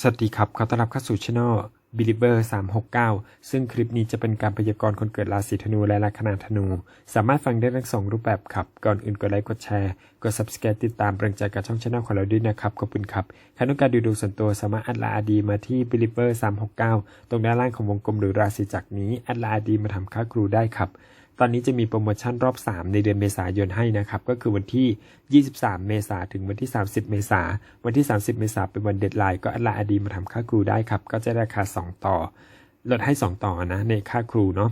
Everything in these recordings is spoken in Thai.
สวัสดีครับขอต้อนรับเข้าสู่ช่อง Belieber 369 ซึ่งคลิปนี้จะเป็นการพยากรณ์คนเกิดราศีธนูและลัคนาธนู สามารถฟังได้ทั้งสองรูปแบบครับ ก่อนอื่นกดไลค์กดแชร์ กด subscribe ติดตามเป็นกำลังใจกับช่องช่องของเราด้วยนะครับ ขอบคุณครับใครต้องการดูดวงส่วนตัวสามารถแอดลน์อดีมาที่ Belieber 369 ตรงด้านล่างของวงกลมหรือราศีจักรนี้แอดลน์อดีมาทำค่าครูได้ครับ ตอนนี้จะมีโปรโมชั่นรอบ 3 ในเดือนเมษายนให้นะครับ ก็คือวันที่ 23 เมษาถึงวันที่ 30 เมษาวันที่ 30 เมษาเป็นวันเดดไลน์ก็อัลลาอดีมาทำค่าครูได้ครับ ก็จะราคา 2 ต่อ ลดให้ 2 ต่อนะในค่าครูเนาะ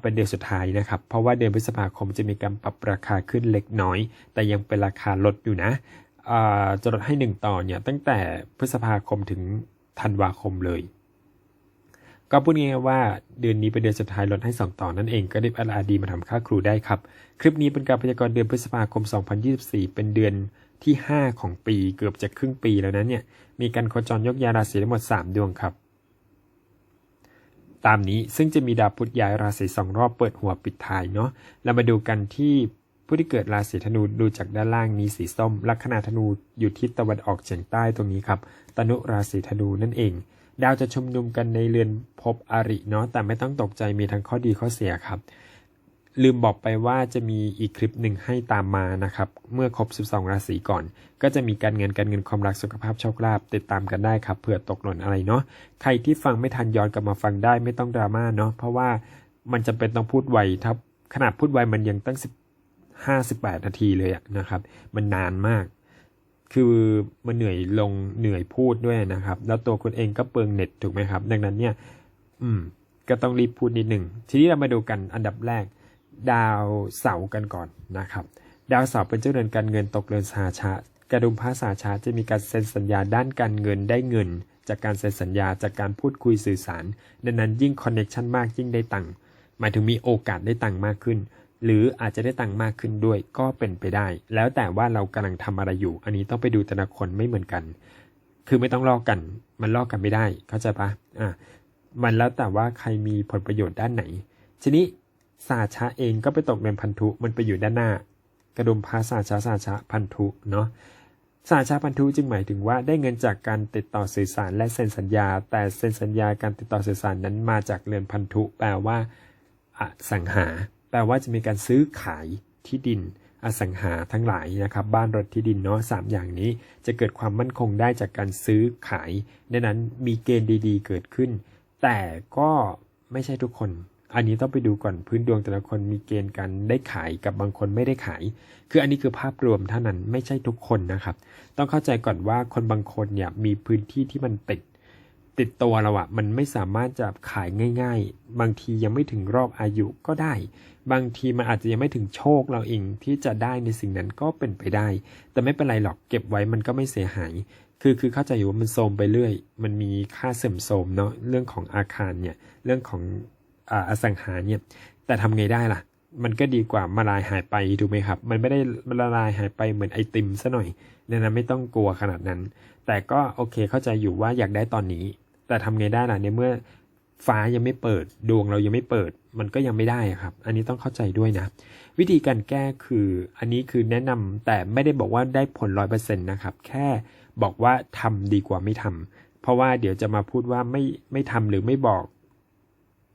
เป็นเดือนสุดท้ายนะครับ เพราะว่าเดือนพฤษภาคมจะมีการปรับราคาขึ้นเล็กน้อย แต่ยังเป็นราคาลดอยู่นะจะลดให้ 1 ต่อเนี่ยตั้งแต่พฤษภาคมถึงธันวาคมเลย ก็พูดง่ายๆว่าเดือนนี้เป็นเดือนสุดท้ายลดให้2ต่อนั่นเองก็ได้อัลาดีมาทำค่าครูได้ครับ คลิปนี้เป็นการพยากรณ์เดือนพฤษภาคม 2024 เป็นเดือนที่ 5 ของปีเกือบจะครึ่งปีแล้วนะเนี่ยมีการโคจรยกย้ายราศีทั้งหมด 3 ดวงครับ ตามนี้ซึ่งจะมีดาวพุธย้ายราศีสองรอบเปิดหัวปิดท้ายเนาะเรามาดูกันที่ผู้ที่เกิดราศีธนูดูจากด้านล่างนี้สีส้ม ลัคนาธนูอยู่ทิศตะวันออกเฉียงใต้ตรงนี้ครับตนุราศีธนูนั่นเอง ดาวจะชุมนุมกันในเรือนภพอริเนาะแต่ไม่ต้องตกใจมีทั้งข้อดีข้อเสียครับ ลืมบอกไปว่าจะมีอีกคลิปหนึ่งให้ตามมานะครับ เมื่อครบ 12 ราศีก่อน ก็จะมีการเงินการเงินความรักสุขภาพโชคลาภติดตามกันได้ครับเผื่อตกหล่นอะไรเนาะใครที่ฟังไม่ทันย้อนกลับมาฟังได้ไม่ต้องดราม่าเนาะเพราะว่ามันจำเป็นต้องพูดไวถ้าขนาดพูดไวมันยังตั้ง10 58 นาทีเลยนะครับ มันนานมาก คือมันเหนื่อยลงเหนื่อยพูดด้วยนะครับ แล้วตัวคุณเองก็เปลืองเน็ตถูกไหมครับ ดังนั้นเนี่ย อืม ก็ต้องรีบพูดนิดหนึ่งทีนี้เรามาดูกันอันดับแรก ดาวเสาร์กันก่อนนะครับ ดาวเสาร์เป็นเจ้าเรือนการเงินตกเรือนสาชะกระดุมพระสาชาจะมีการเซ็นสัญญาด้านการเงินได้เงิน จากการเซ็นสัญญาจากการพูดคุยสื่อสาร ดังนั้นยิ่งคอนเน็ชันมากยิ่งได้ตังค์หมายถึงมีโอกาสได้ตังค์มากขึ้น หรืออาจจะได้ตังค์มากขึ้นด้วยก็เป็นไปได้ แล้วแต่ว่าเรากำลังทำอะไรอยู่ อันนี้ต้องไปดูแต่ละคนไม่เหมือนกัน คือไม่ต้องลอกกัน มันลอกกันไม่ได้ เข้าใจปะอะมันแล้วแต่ว่าใครมีผลประโยชน์ด้านไหน ทีนี้สาชะเองก็ไปตกเป็นพันธุมันไปอยู่ด้านหน้า กระดุมพาสาชะสาชะพันธุเนาะสาชาพันธุจึงหมายถึงว่าได้เงินจากการติดต่อสื่อสารและเซ็นสัญญา แต่เซ็นสัญญาการติดต่อสื่อสารนั้นมาจากเรือนพันธุแปลว่าอสังหา แปลว่าจะมีการซื้อขายที่ดินอสังหาทั้งหลายนะครับ บ้านรถที่ดินเนาะสามอย่างนี้จะเกิดความมั่นคงได้จากการซื้อขายดังนั้นมีเกณฑ์ดีๆ เกิดขึ้น แต่ก็ไม่ใช่ทุกคน อันนี้ต้องไปดูก่อนพื้นดวงแต่ละคนมีเกณฑ์การได้ขายกับบางคนไม่ได้ขาย คืออันนี้คือภาพรวมเท่านั้นไม่ใช่ทุกคนนะครับ ต้องเข้าใจก่อนว่าคนบางคนเนี่ยมีพื้นที่ที่มันติด ติดตัวเราอะมันไม่สามารถจะขายง่าย ๆ บางทียังไม่ถึงรอบอายุก็ได้ บางทีมันอาจจะยังไม่ถึงโชคเราเองที่จะได้ในสิ่งนั้นก็เป็นไปได้ แต่ไม่เป็นไรหรอกเก็บไว้มันก็ไม่เสียหาย คือคือเข้าใจอยู่ว่ามันโทรมไปเรื่อย มันมีค่าเสื่อมโทรมเนาะเรื่องของอาคารเนี่ยเรื่องของอสังหาเนี่ยแต่ทำไงได้ล่ะ มันก็ดีกว่ามาลายหายไปถูกไหมครับ มันไม่ได้ละลายหายไปเหมือนไอติมซะหน่อยดังนั้นไม่ต้องกลัวขนาดนั้น แต่ก็โอเคเข้าใจอยู่ว่าอยากได้ตอนนี้ แต่ทำไงได้ล่ะในเมื่อฟ้ายังไม่เปิดดวงเรายังไม่เปิด มันก็ยังไม่ได้อะครับ อันนี้ต้องเข้าใจด้วยนะ วิธีการแก้คืออันนี้คือแนะนำแต่ไม่ได้บอกว่าได้ผลร้อยเปอร์เซ็นต์นะครับแค่บอกว่าทำดีกว่าไม่ทำเพราะว่าเดี๋ยวจะมาพูดว่าไม่ไม่ทำหรือไม่บอก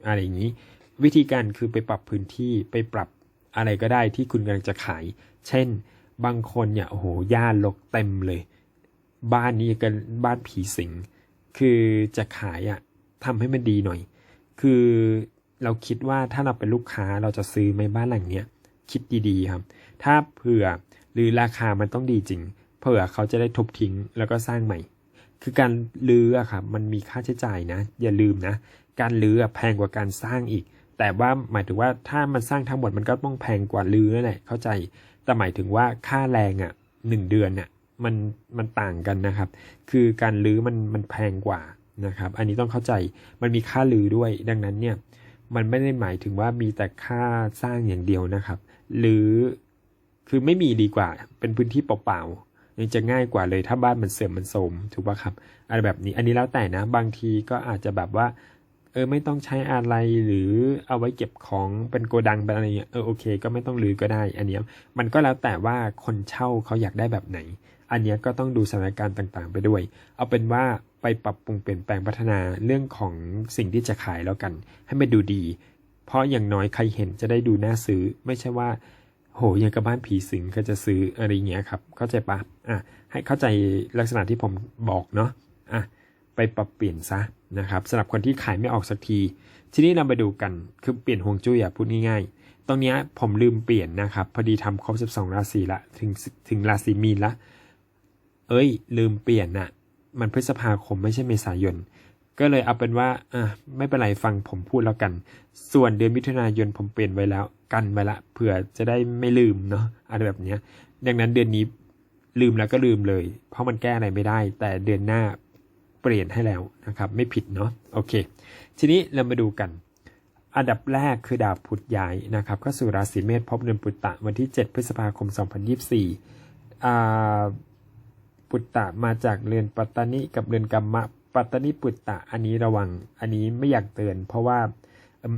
อะไรอย่างนี้ วิธีการคือไปปรับพื้นที่ไปปรับอะไรก็ได้ที่คุณกำลังจะขาย เช่น บางคนเนี่ยโอ้โหหญ้าลกเต็มเลย บ้านนี้กันบ้านผีสิง คือจะขายอะทำให้มันดีหน่อย คือเราคิดว่าถ้าเราเป็นลูกค้าเราจะซื้อไหมบ้านหลังเนี้ยคิดดีๆครับ ถ้าเผื่อหรือราคามันต้องดีจริง เผื่อเขาจะได้ทุบทิ้งแล้วก็สร้างใหม่ คือการลื้อครับมันมีค่าใช้จ่ายนะ อย่าลืมนะ การลื้อแพงกว่าการสร้างอีก แต่ว่าหมายถึงว่าถ้ามันสร้างทั้งหมดมันก็ต้องแพงกว่าลื้อนั่นแหละเข้าใจ แต่หมายถึงว่าค่าแรงอะหนึ่งเดือนน่ะ มันมันต่างกันนะครับ คือการลื้อมันมันแพงกว่านะครับ อันนี้ต้องเข้าใจมันมีค่าลื้อด้วย ดังนั้นเนี่ยมันไม่ได้หมายถึงว่ามีแต่ค่าสร้างอย่างเดียวนะครับ หรือคือไม่มีดีกว่าเป็นพื้นที่เปล่าๆยังจะง่ายกว่าเลยถ้าบ้านมันเสื่อมมันโทรมถูกป่ะครับอะไรแบบนี้อันนี้แล้วแต่นะบางทีก็อาจจะแบบว่าเออไม่ต้องใช้อะไรหรือเอาไว้เก็บของเป็นโกดังเป็นอะไรเงี้ยเออโอเค ก็ไม่ต้องรื้อก็ได้ อันนี้มันก็แล้วแต่ว่าคนเช่าเขาอยากได้แบบไหน อันนี้ก็ต้องดูสถานการณ์ต่างๆ ไปด้วย เอาเป็นว่าไปปรับปรุงเปลี่ยนแปลงพัฒนาเรื่องของสิ่งที่จะขายแล้วกัน ให้มันดูดี เพราะอย่างน้อยใครเห็นจะได้ดูน่าซื้อ ไม่ใช่ว่า โหอยังกับบ้านผีสิงก็จะซื้ออะไรเงี้ยครับ เข้าใจปะอะให้เข้าใจลักษณะที่ผมบอกเนาะอะไปปรับเปลี่ยนซะนะครับสำหรับคนที่ขายไม่ออกสักที ทีนี้เรามาดูกันคือเปลี่ยนห่วงจุ้ยอะพูดง่ายๆ ตรงเนี้ยผมลืมเปลี่ยนนะครับ พอดีทำครบ 12 ราศีละถึงถึงราศีมีนละ เอ้ย ลืมเปลี่ยนน่ะ มันพฤษภาคมไม่ใช่เมษายน ก็เลยเอาเป็นว่าอะไม่เป็นไรฟังผมพูดแล้วกัน ส่วนเดือนมิถุนายนผมเปลี่ยนไว้แล้ว กันไว้ละเผื่อจะได้ไม่ลืมเนาะอะไรแบบเนี้ย ดังนั้นเดือนนี้ลืมแล้วก็ลืมเลย เพราะมันแก้อะไรไม่ได้ แต่เดือนหน้าเปลี่ยนให้แล้วนะครับ ไม่ผิดเนาะโอเค ทีนี้เรามาดูกันอันดับแรกคือดาวพุธย้ายนะครับเข้าสู่ราศีเมษพบเดือนปุตตะวันที่ 7 พฤษภาคม 2024อ่า ปุตตะมาจากเรือนปัตตานิกับเรือนกัมมะ ปัตตานิปุตตะอันนี้ระวัง อันนี้ไม่อยากเตือน เพราะว่า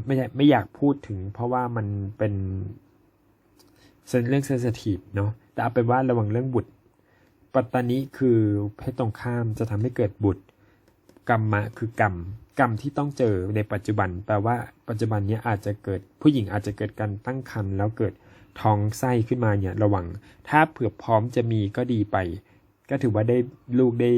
ไม่ใช่ไม่อยากพูดถึง เพราะว่ามันเป็นเรื่องเซนซิทีฟเนาะแต่เอาเป็นว่าระวังเรื่องบุตร ปัตตานิคือเพศตรงข้ามจะทำให้เกิดบุตร กรรมะคือกรรมกรรมที่ต้องเจอในปัจจุบัน แปลว่าปัจจุบันนี้อาจจะเกิดผู้หญิงอาจจะเกิดการตั้งครรภ์แล้วเกิดท้องไส้ขึ้นมาเนี่ยระวัง ถ้าเผื่อพร้อมจะมีก็ดีไป ก็ถือว่าได้ลูกได้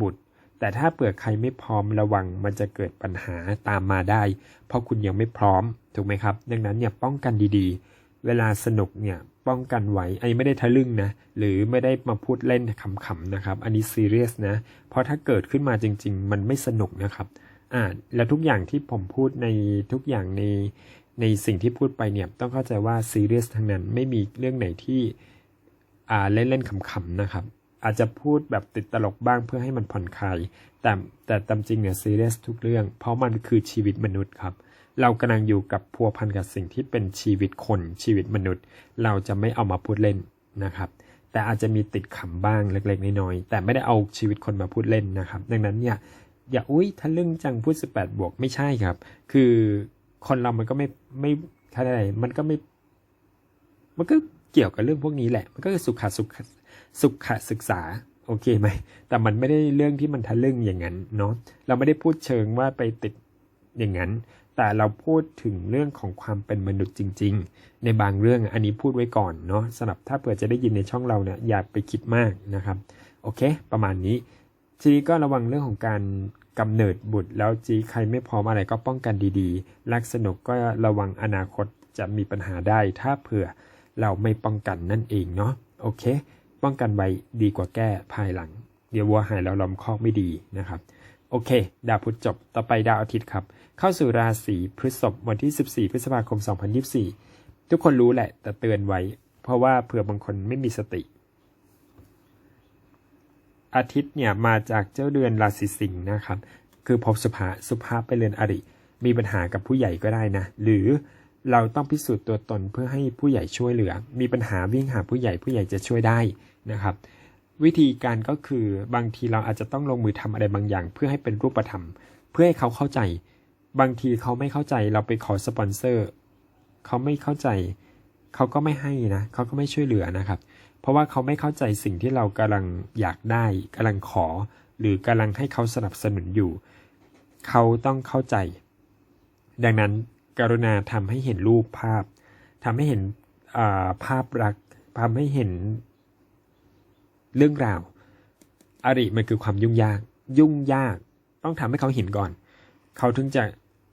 บุตร แต่ถ้าเผื่อใครไม่พร้อมระวังมันจะเกิดปัญหาตามมาได้ เพราะคุณยังไม่พร้อมถูกไหมครับ ดังนั้นเนี่ยป้องกันดีๆ เวลาสนุกเนี่ยป้องกันไว้ไอ้ไม่ได้ทะลึ่งนะ หรือไม่ได้มาพูดเล่นขำๆนะครับ อันนี้ซีเรียสนะ เพราะถ้าเกิดขึ้นมาจริง ๆ มันไม่สนุกนะครับอ่าแล้วทุกอย่างที่ผมพูดในทุกอย่างในในสิ่งที่พูดไปเนี่ยต้องเข้าใจว่าซีเรียสทั้งนั้นไม่มีเรื่องไหนที่อ่าเล่นๆขำๆนะครับ อาจจะพูดแบบติดตลกบ้างเพื่อให้มันผ่อนคลายแต่แต่ตามจริงเนี่ยซีเรียสทุกเรื่อง เพราะมันคือชีวิตมนุษย์ครับ เรากำลังอยู่กับพัวพันกับสิ่งที่เป็นชีวิตคนชีวิตมนุษย์ เราจะไม่เอามาพูดเล่นนะครับ แต่อาจจะมีติดขำบ้างเล็ก ๆน้อยๆแต่ไม่ได้เอาชีวิตคนมาพูดเล่นนะครับ ดังนั้นเนี่ยอย่าอุ้ยทะลึ่งจังพูด 18 บวกไม่ใช่ครับ คือคนเรามันก็ไม่ไม่อะไรมันก็ไม่ มันก็เกี่ยวกับเรื่องพวกนี้แหละ มันก็คือสุขสุข สุขศึกษาโอเคไหม แต่มันไม่ได้เรื่องที่มันทะลึ่งอย่างนั้นเนาะ เราไม่ได้พูดเชิงว่าไปติดอย่างนั้น แต่เราพูดถึงเรื่องของความเป็นมนุษย์จริง ๆ ในบางเรื่องอันนี้พูดไว้ก่อนเนาะสำหรับถ้าเผื่อจะได้ยินในช่องเราเนี่ยอย่าไปคิดมากนะครับ โอเค ประมาณนี้ ทีนี้ก็ระวังเรื่องของการกำเนิดบุตรแล้วจีใครไม่พร้อมอะไรก็ป้องกันดีๆ รักสนุกก็ระวังอนาคตจะมีปัญหาได้ ถ้าเผื่อเราไม่ป้องกันนั่นเองเนาะ โอเค ป้องกันไว้ดีกว่าแก้ภายหลัง เดี๋ยววัวหายแล้วล้อมคอกไม่ดีนะครับ โอเค ดาวพุธจบ ต่อไปดาวอาทิตย์ครับ เข้าสู่ราศีพฤษภวันที่ 14 พฤษภาคม 2024 ทุกคนรู้แหละ แต่เตือนไว้ เพราะว่าเผื่อบางคนไม่มีสติ อาทิตย์เนี่ยมาจากเจ้าเดือนราศีสิงห์นะครับ คือพบสุภาสุภาพไปเรือนอริ มีปัญหากับผู้ใหญ่ก็ได้นะ หรือ เราต้องพิสูจน์ตัวตนเพื่อให้ผู้ใหญ่ช่วยเหลือ มีปัญหาวิ่งหาผู้ใหญ่ผู้ใหญ่จะช่วยได้นะครับ วิธีการก็คือบางทีเราอาจจะต้องลงมือทำอะไรบางอย่าง เพื่อให้เป็นรูปธรรม เพื่อให้เขาเข้าใจ บางทีเขาไม่เข้าใจเราไปขอสปอนเซอร์เขาไม่เข้าใจเขาก็ไม่ให้นะเขาก็ไม่ช่วยเหลือนะครับ เพราะว่าเขาไม่เข้าใจสิ่งที่เรากำลังอยากได้กำลังขอ หรือกำลังให้เขาสนับสนุนอยู่ เขาต้องเข้าใจ ดังนั้น กรุณาทำให้เห็นรูปภาพทำให้เห็นาภาพรักทำให้เห็นเรื่องราวอริมันคือความยุ่งยาก ยุ่งยาก ต้องทำให้เขาเห็นก่อน เขาถึงจะ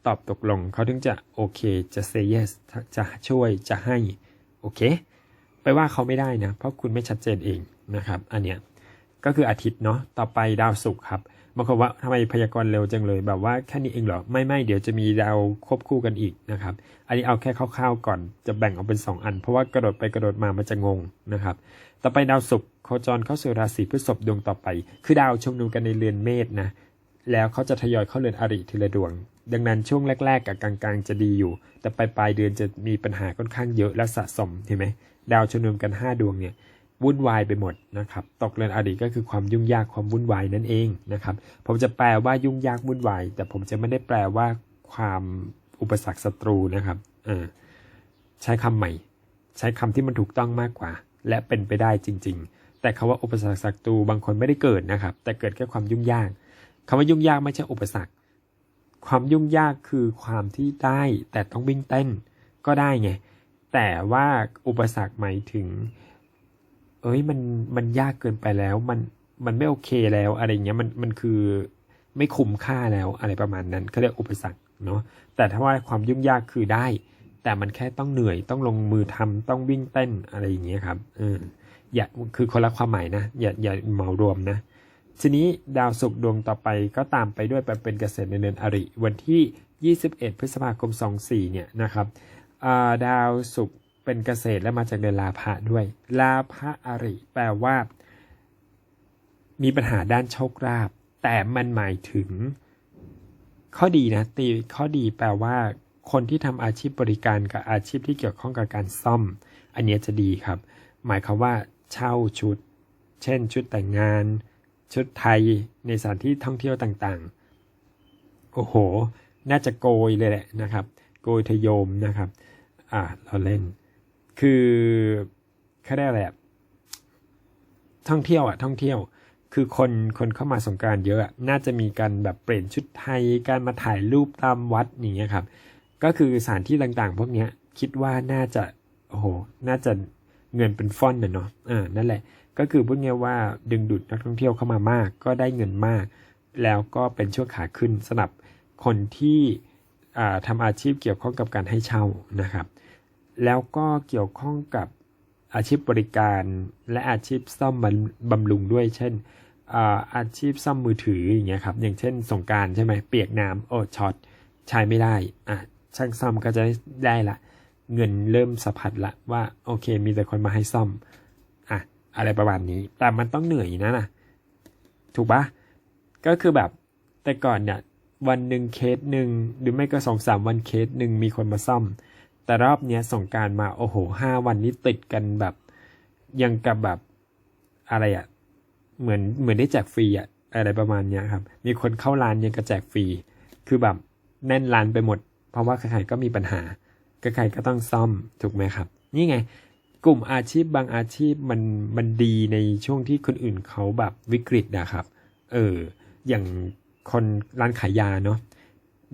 ตอบตกลง เขาถึงจะโอเค จะ say yes จะช่วย จะให้ โอเค ไปว่าเขาไม่ได้นะ เพราะคุณไม่ชัดเจนเองนะครับ อันเนี้ย ก็คืออาทิตย์เนาะ ต่อไปดาวศุกร์ครับ บางคนว่าทำไมพยากรณ์เร็วจังเลย แบบว่าแค่นี้เองเหรอ ไม่ไม่เดี๋ยวจะมีดาวควบคู่กันอีกนะครับ อันนี้เอาแค่คร่าวๆก่อนจะแบ่งออกเป็น 2 อัน เพราะว่ากระโดดไปกระโดดมามันจะงงนะครับ ต่อไปดาวศุกร์โคจรเข้าสู่ราศีพฤษภดวงต่อไป คือดาวชุมนุมกันในเรือนเมษนะ แล้วเขาจะทยอยเข้าเรือนอริทีละดวง ดังนั้นช่วงแรกๆกับกลางๆจะดีอยู่ แต่ปลายปลายเดือนจะมีปัญหาค่อนข้างเยอะและสะสมเห็นไหมดาวชุมนุมกัน 5 ดวงเนี่ย วุ่นวายไปหมดนะครับตกเรือนอริก็คือความยุ่งยากความวุ่นวายนั่นเองนะครับผมจะแปลว่ายุ่งยากวุ่นวาย แต่ผมจะไม่ได้แปลว่าความอุปสรรคศัตรูนะครับใช้คำใหม่ ใช้คำที่มันถูกต้องมากกว่า และเป็นไปได้จริง ๆ แต่คาว่าอุปสรรคศัตรูบางคนไม่ได้เกิดนะครับ แต่เกิดแค่ความยุ่งยากคำว่ายุ่งยากไม่ใช่อุปสรรค ความยุ่งยากคือความที่ได้แต่ต้องวิ่งเต้นก็ได้ไงแต่ว่าอุปสรรคหมายถึง เอ้ยมันมันยากเกินไปแล้ว มันมันไม่โอเคแล้วอะไรเงี้ยมันมันคือไม่คุ้มค่าแล้วอะไรประมาณนั้นเขาเรียกอุปสรรคเนาะแต่ถ้าว่าความยุ่งยากคือได้ แต่มันแค่ต้องเหนื่อยต้องลงมือทำต้องวิ่งเต้นอะไรอย่างเงี้ยครับเอออย่าคือคนละความหมายนะ อย่าอย่าเหมารวมนะทีนี้ดาวศุกร์ดวงต่อไปก็ตามไปด้วยไปเป็นเกษตรในเดือนอริ วันที่ 21 พฤษภาคม 24เนี่ยนะครับดาวศุกร์ เป็นเกษตรและมาจากเดือนลาภะด้วย ลาภะอริ แปลว่า มีปัญหาด้านโชคลาภแต่มันหมายถึง ข้อดีนะตีข้อดีแปลว่า คนที่ทำอาชีพบริการกับอาชีพที่เกี่ยวข้องกับการซ่อม อันนี้จะดีครับ หมายความว่าเช่าชุด เช่น ชุดแต่งงาน ชุดไทยในสถานที่ท่องเที่ยวต่างๆ โอ้โห น่าจะโกยเลยแหละนะครับ โกยทะยมนะครับ อ่าเราเล่น คือเขาได้อะไรอะท่องเที่ยวอะท่องเที่ยว คือคนคนเข้ามาสงการเยอะอะน่าจะมีการแบบเปลี่ยนชุดไทยการมาถ่ายรูปตามวัดอย่างเงี้ยครับ ก็คือสถานที่ต่างๆ พวกเนี้ยคิดว่าน่าจะโอ้โหน่าจะเงินเป็นฟ่อนน่ะเนาะอ่านั่นแหละ ก็คือพูดง่ายว่าดึงดูดนักท่องเที่ยวเข้ามามาก ก็ได้เงินมาก แล้วก็เป็นช่วงขาขึ้นสำหรับคนที่อ่าทำอาชีพเกี่ยวข้องกับการให้เช่านะครับ แล้วก็เกี่ยวข้องกับอาชีพบริการและอาชีพซ่อมบำบำรุงด้วยเช่นอาชีพซ่อมมือถืออย่างเงี้ยครับอย่างเช่นสงการใช่ไหมเปียกน้ำโอ้ช็อตใช้ไม่ได้อะช่างซ่อมก็จะได้ละ เงินเริ่มสะพัดละว่าโอเค มีแต่คนมาให้ซ่อมอะอะไรประมาณนี้ แต่มันต้องเหนื่อยนะนะถูกปะก็คือแบบแต่ก่อนเนี่ยวันหนึ่งเคสหนึ่งหรือไม่ก็สองสามวันเคสหนึ่งมีคนมาซ่อม แต่รอบเนี้ยส่งการมาโอ้โหห้าวันนี้ติดกันแบบยังกับแบบอะไรอะ่ะเหมือนเหมือนได้แจกฟรีอะ่ะอะไรประมาณเนี้ยครับ มีคนเข้าร้านยังกระแจกฟรี คือแบบแน่นร้านไปหมด เพราะว่าใครๆก็มีปัญหาใครๆก็ต้องซ่อมถูกไหมครับ นี่ไง กลุ่มอาชีพบางอาชีพมันมันดีในช่วงที่คนอื่นเขาแบบวิกฤตนะครับ เออ อย่างคนร้านขายยาเนาะ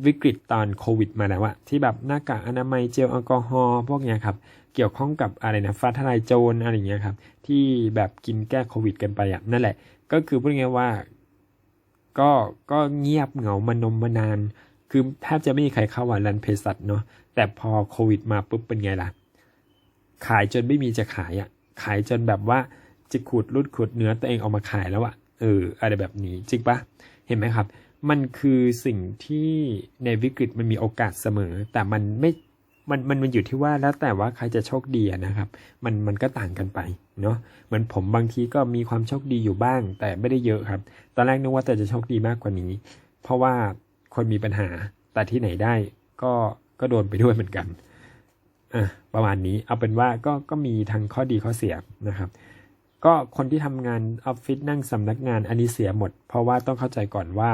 วิกฤตตอนโควิดมาแล้วอะที่แบบหน้ากากอนามัยเจลแอลกอฮอล์พวกเนี้ยครับ เกี่ยวข้องกับอะไรนะฟ้าทลายโจรอะไรเงี้ยครับ ที่แบบกินแก้โควิดกันไปอะนั่นแหละ ก็คือพูดง่ายว่า ก็ก็เงียบเหงามานมมานาน คือแทบจะไม่มีใครเข้าว่ารันเภสัชเนาะแต่พอโควิดมาปุ๊บเป็นไงล่ะ ขายจนไม่มีจะขายอะขายจนแบบว่าจะขูดรุดขูดเนื้อตัวเองเอามาขายแล้วอะเอออะไรแบบนี้จริงปะเห็นไหมครับ มันคือสิ่งที่ในวิกฤตมันมีโอกาสเสมอ แต่มันไม่มันมันมันอยู่ที่ว่าแล้วแต่ว่าใครจะโชคดีนะครับ มันมันก็ต่างกันไปเนาะเหมือนผมบางทีก็มีความโชคดีอยู่บ้าง แต่ไม่ได้เยอะครับ ตอนแรกนึกว่าแต่จะโชคดีมากกว่านี้ เพราะว่าคนมีปัญหาแต่ที่ไหนได้ก็ก็โดนไปด้วยเหมือนกันอะประมาณนี้เอาเป็นว่าก็ก็มีทั้งข้อดีข้อเสียนะครับ ก็คนที่ทำงานออฟฟิศนั่งสำนักงานอันนี้เสียหมด เพราะว่าต้องเข้าใจก่อนว่า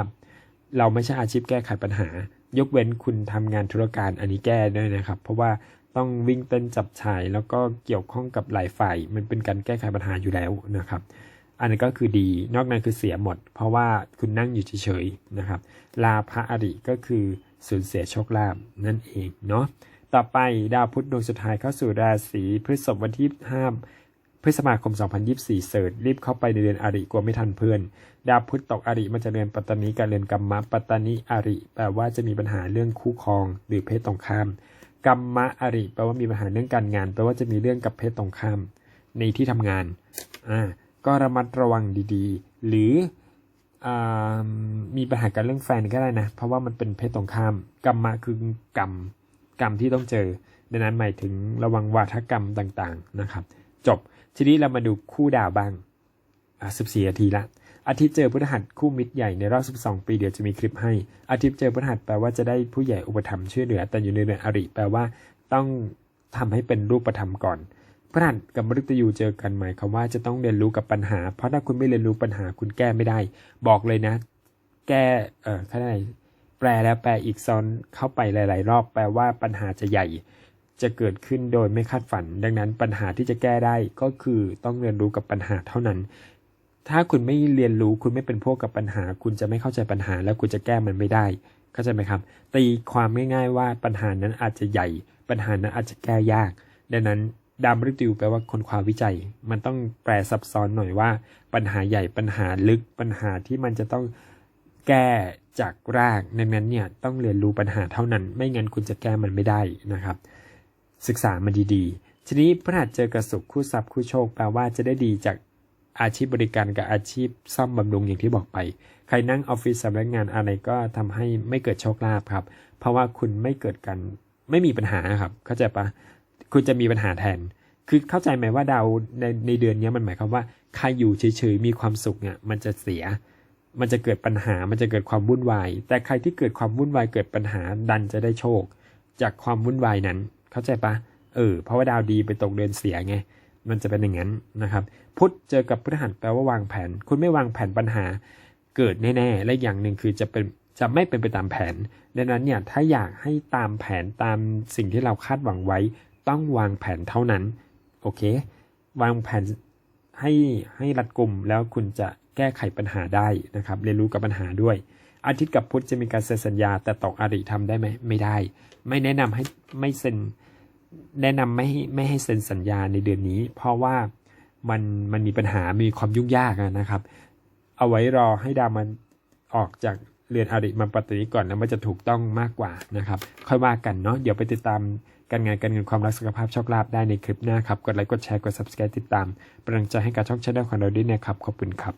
เราไม่ใช่อาชีพแก้ไขปัญหา ยกเว้นคุณทำงานธุรการอันนี้แก้ด้วยนะครับ เพราะว่าต้องวิ่งเต้นจับฉายแล้วก็เกี่ยวข้องกับหลายฝ่ายมันเป็นการแก้ไขปัญหาอยู่แล้วนะครับ อันนี้ก็คือดีนอกนั้นคือเสียหมด เพราะว่าคุณนั่งอยู่เฉยๆนะครับ ลาภะอริก็คือสูญเสียโชคลาภนั่นเองเนาะต่อไปดาวพุธดวงสุดท้ายเข้าสู่ราศีพฤษภวันที่5 พฤษภาคม 2024 เสิร์ชรีบเข้าไปในเดือนอาริกลัวไม่ทันเพื่อน ดาวพุธตกอาริมาจากเรือนปัตตานีกับเรือนกัมมะปัตตานีอาริแปลว่าจะมีปัญหาเรื่องคู่ครอง หรือเพศตรงข้ามกัมมะอาริแปลว่ามีปัญหาเรื่องการงานแปลว่าจะมีเรื่องกับเพศตรงข้าม ในที่ทำงานอ่าก็ระมัดระวังดีๆ หรืออ่ามีปัญหากันเรื่องแฟนก็ได้นะ เพราะว่ามันเป็นเพศตรงข้ามกัมมะคือกรรมกรรมที่ต้องเจอ ดังนั้นหมายถึงระวังวาทกรรมต่างๆนะครับ จบ ทีนี้เรามาดูคู่ดาวบ้างอะ14นาทีละ อาทิตย์เจอพฤหัสคู่มิตรใหญ่ในรอบ 12 ปีเดี๋ยวจะมีคลิปให้ อาทิตย์เจอพฤหัสแปลว่าจะได้ผู้ใหญ่อุปถัมภ์ช่วยเหลือ แต่อยู่ในเรือนอริแปลว่าต้องทำให้เป็นรูปธรรมก่อนพฤหัสกับมฤตยูเจอกันหมายความว่าจะต้องเรียนรู้กับปัญหา เพราะถ้าคุณไม่เรียนรู้ปัญหาคุณแก้ไม่ได้ บอกเลยนะ แก้เออข้างในแปลแล้วแปลอีกซ้อนเข้าไปหลาย ๆ รอบแปลว่าปัญหาจะใหญ่ จะเกิดขึ้นโดยไม่คาดฝัน ดังนั้นปัญหาที่จะแก้ได้ก็คือต้องเรียนรู้กับปัญหาเท่านั้น ถ้าคุณไม่เรียนรู้คุณไม่เป็นพวกกับปัญหา คุณจะไม่เข้าใจปัญหา แล้วคุณจะแก้มันไม่ได้เข้าใจไหมครับ ตีความง่ายๆว่าปัญหานั้นอาจจะใหญ่ ปัญหานั้นอาจจะแก้ยาก ดังนั้นดามริติวแปลว่าคนความวิจัย มันต้องแปลซับซ้อนหน่อยว่า ปัญหาใหญ่ปัญหาลึกปัญหาที่มันจะต้องแก้จากรากดังนั้นเนี่ยต้องเรียนรู้ปัญหาเท่านั้น ไม่งั้นคุณจะแก้มันไม่ได้นะครับ ศึกษามันดีๆ ทีนี้พระหัสเจอกับสุขคู่ทรัพย์คู่โชคแปลว่าจะได้ดีจากอาชีพบริการกับอาชีพซ่อมบำรุงอย่างที่บอกไป ใครนั่งออฟฟิศสำนักงานอะไรก็ทำให้ไม่เกิดโชคลาภครับ เพราะว่าคุณไม่เกิดกันไม่มีปัญหาครับ เข้าใจปะคุณจะมีปัญหาแทน คือเข้าใจไหมว่าดาวในในเดือนนี้มันหมายความว่าใครอยู่เฉยๆมีความสุขเนี่ยมันจะเสีย มันจะเกิดปัญหา มันจะเกิดความวุ่นวาย แต่ใครที่เกิดความวุ่นวายเกิดปัญหาดันจะได้โชค จากความวุ่นวายนั้น เข้าใจปะเออเพราะว่าดาวดีไปตกเดือนเสียไง มันจะเป็นอย่างนั้นนะครับ พุธเจอกับพฤหัสแปลว่าวางแผน คุณไม่วางแผนปัญหาเกิดแน่ๆ และอย่างหนึ่งคือจะเป็นจะไม่เป็นไปตามแผน ดังนั้นเนี่ยถ้าอยากให้ตามแผนตามสิ่งที่เราคาดหวังไว้ ต้องวางแผนเท่านั้น โอเค วางแผนให้ให้รัดกุมแล้วคุณจะแก้ไขปัญหาได้นะครับ เรียนรู้กับปัญหาด้วย อาทิตย์กับพุธจะมีการเซ็นสัญญา แต่ตกอริทำได้ไหมไม่ได้ ไม่แนะนำให้ไม่เซ็นแนะนำไม่ให้ไม่ให้เซ็นสัญญาในเดือนนี้ เพราะว่ามันมันมีปัญหามีความยุ่งยากนะครับ เอาไว้รอให้ดาวมันออกจากเรือนอริมาปฏิก่อนแล้วมันจะถูกต้องมากกว่านะครับ ค่อยว่ากันเนาะเดี๋ยวไปติดตามการงานการเงินความรักสุขภาพโชคลาภได้ในคลิปหน้าครับ กดไลค์กดแชร์กด subscribe ติดตามเป็นกำลังใจให้กับช่องชาแนลของเราด้วยนะครับขอบคุณครับ